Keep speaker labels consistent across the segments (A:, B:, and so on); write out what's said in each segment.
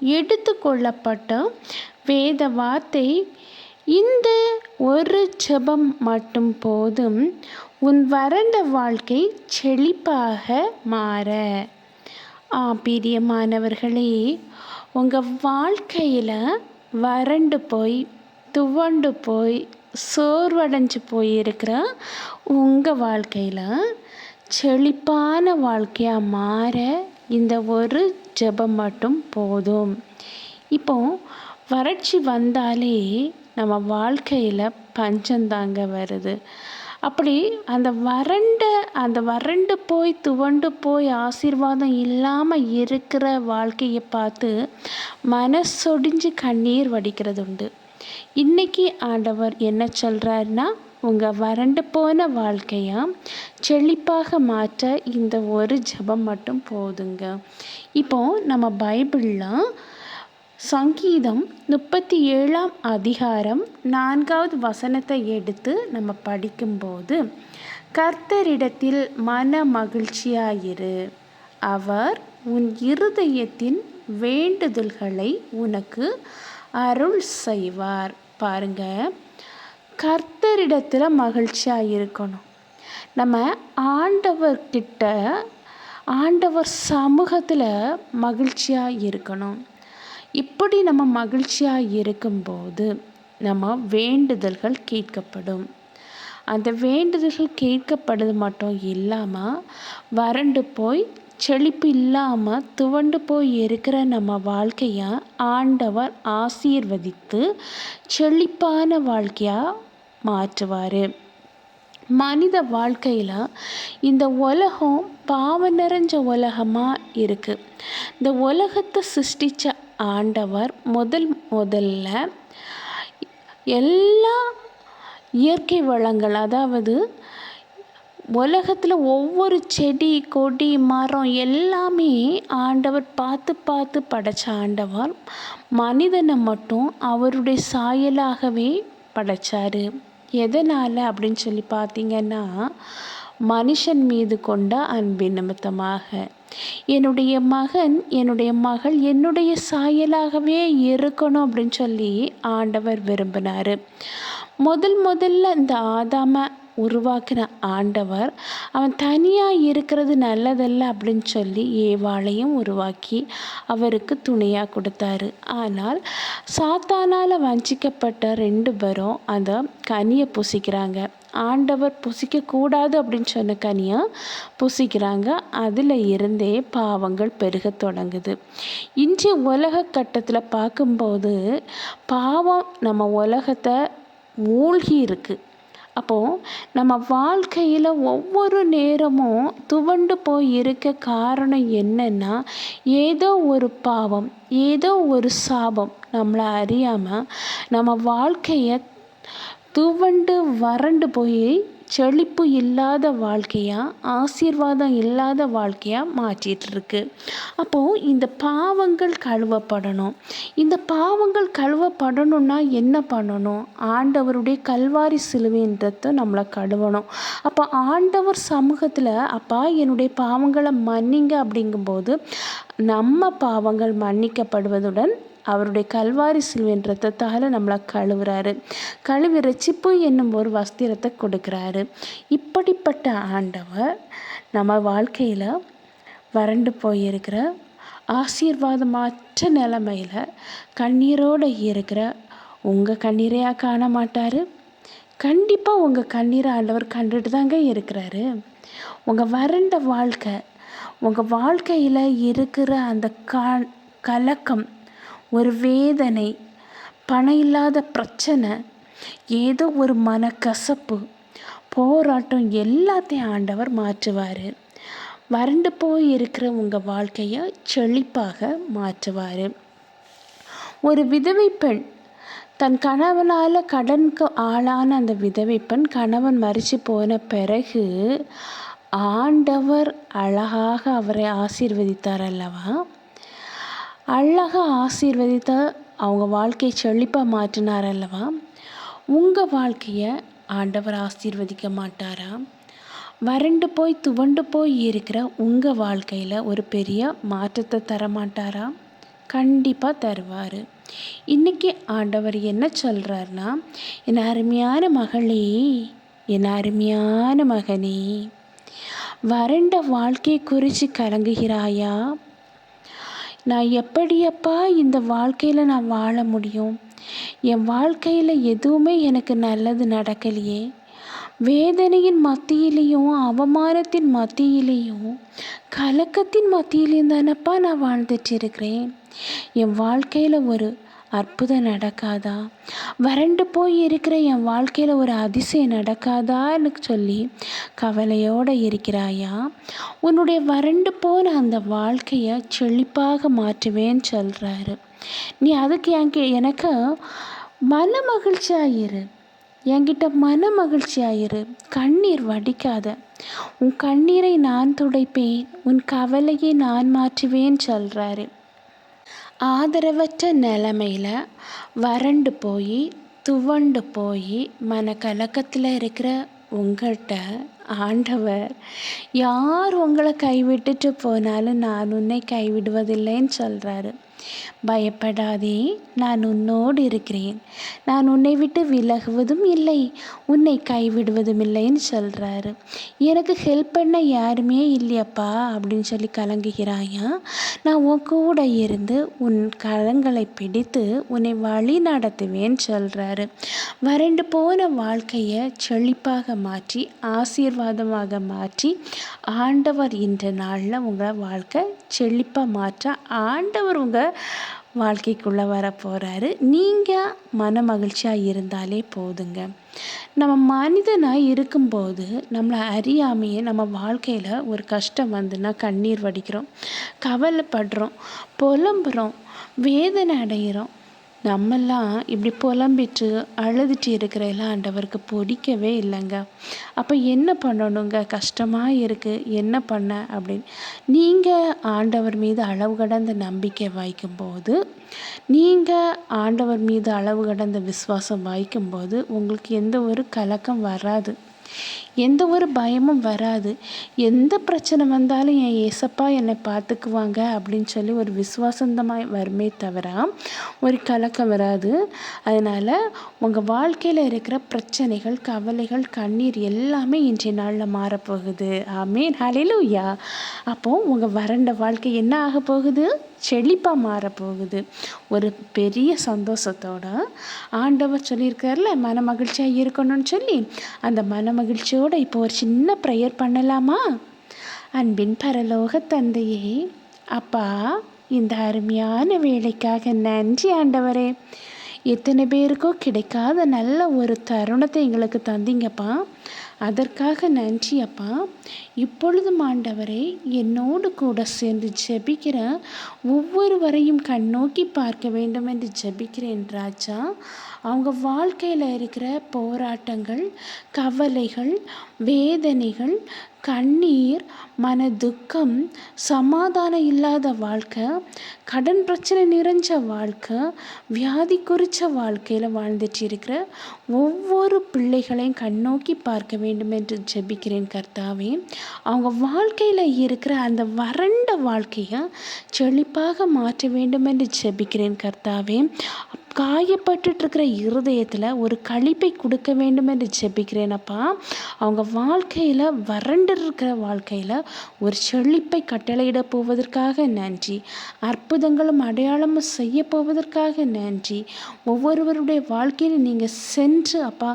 A: எடுத்துக்கொள்ளப்பட்ட வேத வார்த்தை இந்த ஒரு ஜெபம் மட்டும் போதும் உன் வறண்ட வாழ்க்கை செழிப்பாக மாற. ஆ பிரியமானவர்களே உங்கள் வாழ்க்கையில் வறண்டு போய் துவண்டு போய் சோர்வடைஞ்சு போயிருக்கிற உங்கள் வாழ்க்கையில் செழிப்பான வாழ்க்கையாக மாற இந்த ஒரு ஜெபம் மட்டும் போதும். இப்போ வறட்சி வந்தாலே நம்ம வாழ்க்கையில் பஞ்சந்தாங்க வருது. அப்படி அந்த வறண்ட அந்த வறண்டு போய் துவண்டு போய் ஆசீர்வாதம் இல்லாமல் இருக்கிற வாழ்க்கையை பார்த்து மனசொடிஞ்சு கண்ணீர் வடிக்கிறது உண்டு இன்னைக்கு ஆண்டவர் என்ன சொல்கிறாருன்னா உங்கள் வறண்டு போன வாழ்க்கையை? செழிப்பாக மாற்ற இந்த ஒரு ஜெபம் மட்டும் போதுங்க. இப்போ நம்ம பைபிளில் சங்கீதம் முப்பத்தி ஏழாம் அதிகாரம் நான்காவது வசனத்தை எடுத்து நம்ம படிக்கும்போது கர்த்தரிடத்தில் மன மகிழ்ச்சியாயிரு. அவர் உன் இருதயத்தின் வேண்டுதல்களை உனக்கு அருள் செய்வார். பாருங்க. கர்த்தரிடத்தில் மகிழ்ச்சியாக இருக்கணும். நம்ம ஆண்டவர்கிட்ட ஆண்டவர் சமூகத்தில் மகிழ்ச்சியாக இருக்கணும். இப்படி நம்ம மகிழ்ச்சியாக இருக்கும்போது நம்ம வேண்டுதல்கள் கேட்கப்படும். அந்த வேண்டுதல்கள் கேட்கப்படுது மட்டும் இல்லாமல் வறண்டு போய் செழிப்பு இல்லாமல் துவண்டு போய் இருக்கிற நம்ம வாழ்க்கையை ஆண்டவர் ஆசீர்வதித்து செழிப்பான வாழ்க்கையாக மாற்றுவார். மனித வாழ்க்கையில் இந்த உலகம் பாவம் நிறைஞ்ச உலகமாக இருக்குது இந்த உலகத்தை சிருஷ்டித்த ஆண்டவர் முதல் முதல்ல எல்லா இயற்கை வளங்கள் அதாவது உலகத்தில் ஒவ்வொரு செடி கொடி மரம் எல்லாமே ஆண்டவர் பார்த்து பார்த்து படைச்ச ஆண்டவர். மனிதனை மட்டும் அவருடைய சாயலாகவே படைச்சார். எதனால் அப்படின்னு சொல்லி பார்த்தீங்கன்னா மனுஷன் மீது கொண்ட அன்பின் நிமித்தமாக. என்னுடைய மகன் என்னுடைய மகள் என்னுடைய சாயலாகவே இருக்கணும் அப்படின்னு சொல்லி ஆண்டவர் விரும்பினார். முதல் முதல்ல இந்த ஆதாம உருவாக்கின ஆண்டவர். அவன் தனியாக இருக்கிறது நல்லதல்ல அப்படின்னு சொல்லி ஏவாளையும் உருவாக்கி அவருக்கு துணையாக கொடுத்தாரு. ஆனால் சாத்தானால் வஞ்சிக்கப்பட்ட ரெண்டு பேரும் அந்த கனியை புசிக்கிறாங்க. ஆண்டவர் புசிக்கக்கூடாது அப்படின்னு சொன்ன கனியாக புசிக்கிறாங்க. அதில் இருந்தே பாவங்கள் பெருக தொடங்குது. இன்றைய உலக கட்டத்தில் பார்க்கும்போது பாவம் நம்ம உலகத்தை மூழ்கி இருக்குது அப்போது நம்ம வாழ்க்கையில் ஒவ்வொரு நேரமும் துவண்டு போய் இருக்க காரணம் என்னென்னா ஏதோ ஒரு பாவம் ஏதோ ஒரு சாபம் நம்மளை அறியாமல் நம்ம வாழ்க்கையை துவண்டு வறண்டு போய் செழிப்பு இல்லாத வாழ்க்கையாக ஆசீர்வாதம் இல்லாத வாழ்க்கையாக மாற்றிட்டுருக்கு. அப்போது இந்த பாவங்கள் கழுவப்படணும். இந்த பாவங்கள் கழுவப்படணும்னா என்ன பண்ணணும்? ஆண்டவருடைய கல்வாரி சிலுவைன்றதை நம்மளை கழுவணும். அப்போ ஆண்டவர் சமூகத்தில் அப்பா என்னுடைய பாவங்களை மன்னிங்க அப்படிங்கும்போது நம்ம பாவங்கள் மன்னிக்கப்படுவதுடன் அவருடைய கல்வாரி சிலுவின் ரத்தத்தால் நம்மளை கழுவுறாரு. கழுவி ரசிப்பு என்னும் ஒரு வஸ்திரத்தை கொடுக்குறாரு. இப்படிப்பட்ட ஆண்டவர் நம்ம வாழ்க்கையில் வறண்டு போயிருக்கிற ஆசீர்வாதமற்ற நிலமையில் கண்ணீரோடு இருக்கிற உங்கள் கண்ணீரையாக காண மாட்டார்? கண்டிப்பாக உங்கள் கண்ணீரை ஆண்டவர் கண்டுட்டு தாங்க இருக்கிறாரு. உங்கள் வறண்ட வாழ்க்கை உங்கள் வாழ்க்கையில் இருக்கிற அந்த கா கலக்கம் ஒரு வேதனை பணம் இல்லாத பிரச்சனை ஏதோ ஒரு மனக்கசப்பு போராட்டம் எல்லாத்தையும் ஆண்டவர் மாற்றுவார். வறண்டு போய் இருக்கிற உங்கள் வாழ்க்கையை செழிப்பாக மாற்றுவார். ஒரு விதவை பெண் தன் கணவனால் கடனுக்கு ஆளான அந்த விதவை பெண் கணவன் மறித்து போன பிறகு ஆண்டவர் அழகாக அவரை ஆசீர்வதித்தார் அல்லவா? அழகாக ஆசீர்வதித்த அவங்க வாழ்க்கையை செழிப்பாக மாற்றினார் அல்லவா? உங்கள் வாழ்க்கையை ஆண்டவர் ஆசீர்வதிக்க மாட்டாரா? வறண்டு போய் துவண்டு போய் இருக்கிற உங்கள் வாழ்க்கையில் ஒரு பெரிய மாற்றத்தை தர மாட்டாரா கண்டிப்பாக தருவார். இன்றைக்கி ஆண்டவர் என்ன சொல்கிறாருன்னா என் அருமையான மகளே என் அருமையான மகனே வறண்ட வாழ்க்கையை குறித்து கலங்குகிறாயா? நான் எப்படியப்பா இந்த வாழ்க்கையில் நான் வாழ முடியும்? என் வாழ்க்கையில் எதுவுமே எனக்கு நல்லது நடக்கலையே. வேதனையின் மத்தியிலையும் அவமானத்தின் மத்தியிலையும் கலக்கத்தின் மத்தியிலையும் தானப்பா நான் வாழ்ந்துட்டு இருக்கிறேன். என் வாழ்க்கையில் ஒரு அற்புதம் நடக்காதா? வறண்டு போய் இருக்கிற என் வாழ்க்கையில் ஒரு அதிசயம் நடக்காதான்னு சொல்லி கவலையோடு இருக்கிறாயா? உன்னுடைய வறண்டு போன அந்த வாழ்க்கையை செழிப்பாக மாற்றுவேன்னு சொல்கிறாரு நீ அதுக்கு என் எனக்கு மன மகிழ்ச்சியாயிரு என்கிட்ட மன மகிழ்ச்சியாயிரு கண்ணீர் வடிக்காத. உன் கண்ணீரை நான் துடைப்பேன். உன் கவலையை நான் மாற்றுவேன் சொல்கிறாரு ஆதரவற்ற நிலமையில் வறண்டு போய் துவண்டு போய் மன கலக்கத்தில் இருக்கிற உங்கள்கிட்ட ஆண்டவர் யார் உங்களை கைவிட்டுட்டு போனாலும் நான் உன்னை கைவிடுவதில்லைன்னு சொல்கிறாரு பயப்படாதே நான் உன்னோடு இருக்கிறேன். நான் உன்னை விட்டு விலகுவதும் இல்லை உன்னை கைவிடுவதும் இல்லைன்னு சொல்கிறாரு எனக்கு ஹெல்ப் பண்ண யாருமே இல்லையப்பா அப்படின்னு சொல்லி கலங்குகிறாயா? நான் உன் கூட இருந்து உன் கரங்களை பிடித்து உன்னை வழி நடத்துவேன்னு சொல்கிறாரு வறண்டு போன வாழ்க்கையை செழிப்பாக மாற்றி ஆசீர்வாதமாக மாற்றி ஆண்டவர் இன்ற நாளில் உங்கள் வாழ்க்கை செழிப்பாக மாற்ற ஆண்டவர் உங்கள் வாழ்க்கைக்குள்ளே வர போகிறாரு நீங்கள் மன மகிழ்ச்சியாக இருந்தாலே போதுங்க. நம்ம மனிதனாக இருக்கும்போது நம்மளை அறியாமையே நம்ம வாழ்க்கையில் ஒரு கஷ்டம் வந்துன்னா கண்ணீர் வடிக்கிறோம். கவலைப்படுறோம். புலம்புறோம். வேதனை அடைகிறோம் நம்மெல்லாம் இப்படி புலம்பிட்டு அழுதுட்டு இருக்கிறதெல்லாம் ஆண்டவருக்கு பிடிக்கவே இல்லைங்க. அப்போ என்ன பண்ணணுங்க? கஷ்டமாக இருக்குது என்ன பண்ண? அப்படின்னு. நீங்கள் ஆண்டவர் மீது அளவு கடந்த நம்பிக்கை வாய்க்கும்போது நீங்கள் ஆண்டவர் மீது அளவு கடந்த விசுவாசம் வாய்க்கும்போது உங்களுக்கு எந்த ஒரு கலக்கம் வராது. எந்த ஒரு பயமும் வராது. எந்த பிரச்சனை வந்தாலும் என் ஏசப்பா என்னை பார்த்துக்குவாங்க அப்படின்னு சொல்லி ஒரு விசுவாசந்தமாய் வருமே தவிர ஒரு கலக்கம் வராது. அதனால் உங்கள் வாழ்க்கையில் இருக்கிற பிரச்சனைகள் கவலைகள் கண்ணீர் எல்லாமே இன்றைய நாளில் மாறப்போகுது. ஆமீன். ஹலிலூயா அப்போது உங்கள் வறண்ட வாழ்க்கை என்ன ஆக போகுது செழிப்பாக மாறப்போகுது. ஒரு பெரிய சந்தோஷத்தோட ஆண்டவர் சொல்லியிருக்கார்ல மன மகிழ்ச்சியாக இருக்கணும்னு சொல்லி. அந்த மன மகிழ்ச்சியோடு இப்போ ஒரு சின்ன ப்ரேயர் பண்ணலாமா? அன்பின் பரலோக தந்தையே அப்பா இந்த அருமையான வேலைக்காக நன்றி ஆண்டவரே. எத்தனை பேருக்கோ கிடைக்காத நல்ல ஒரு தருணத்தை எங்களுக்கு தந்தீங்கப்பா. அதற்காக நன்றி அப்பா. இப்பொழுதும் ஆண்டவரே என்னோடு கூட சேர்ந்து ஜெபிக்கிற ஒவ்வொருவரையும் கண்ணோக்கி பார்க்க வேண்டும் என்று ஜெபிக்கிறேன் ராஜா. அவங்க வாழ்க்கையில் இருக்கிற போராட்டங்கள் கவலைகள் வேதனைகள் கண்ணீர் மன துக்கம் சமாதானம் இல்லாத வாழ்க்கை கடன் பிரச்சனை நிறைஞ்ச வாழ்க்கை வியாதி குறித்த வாழ்க்கையில் வாழ்ந்துட்டு இருக்கிற ஒவ்வொரு பிள்ளைகளையும் கண்ணோக்கி பார்க்க வேண்டும் என்று ஜெபிக்கிறேன் கர்த்தாவே. அவங்க வாழ்க்கையில் இருக்கிற அந்த வறண்ட வாழ்க்கையை செழிப்பாக மாற்ற வேண்டும் என்று ஜெபிக்கிறேன் கர்த்தாவே. காயப்பட்டுருக்கிற இருதயத்தில் ஒரு கழிப்பை கொடுக்க வேண்டும் என்று ஜெபிக்கிறேனப்பா. அவங்க வாழ்க்கையில் வறண்டு இருக்கிற வாழ்க்கையில் ஒரு செழிப்பை கட்டளையிட போவதற்காக நன்றி. அற்புதங்களும் அடையாளமும் செய்ய போவதற்காக நன்றி. ஒவ்வொருவருடைய வாழ்க்கையில் நீங்கள் சென்று அப்பா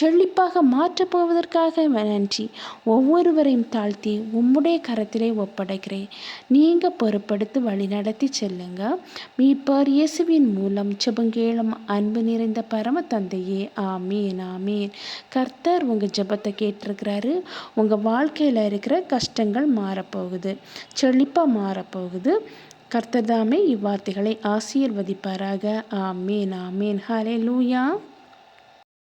A: செழிப்பாக மாற்றப் போவதற்காக நன்றி. ஒவ்வொருவரையும் தாழ்த்தி உம்முடைய கரத்திலே ஒப்படைக்கிறேன். நீங்கள் பொறுப்படுத்தி வழி நடத்தி செல்லுங்க. மீட்பர் இயேசுவின் மூலம் செபங்கே ஏழம் அன்பு நிறைந்த பரம தந்தையே ஆமீன் ஆமீன். கர்த்தர் உங்கள் ஜபத்தை கேட்டிருக்கிறாரு. உங்கள் வாழ்க்கையில் இருக்கிற கஷ்டங்கள் மாறப்போகுது. செழிப்பாக மாறப்போகுது. கர்த்தர் தாமே இவ்வார்த்தைகளை ஆசீர்வதிப்பாராக. ஆமீன் ஆமீன். ஹலே லூயா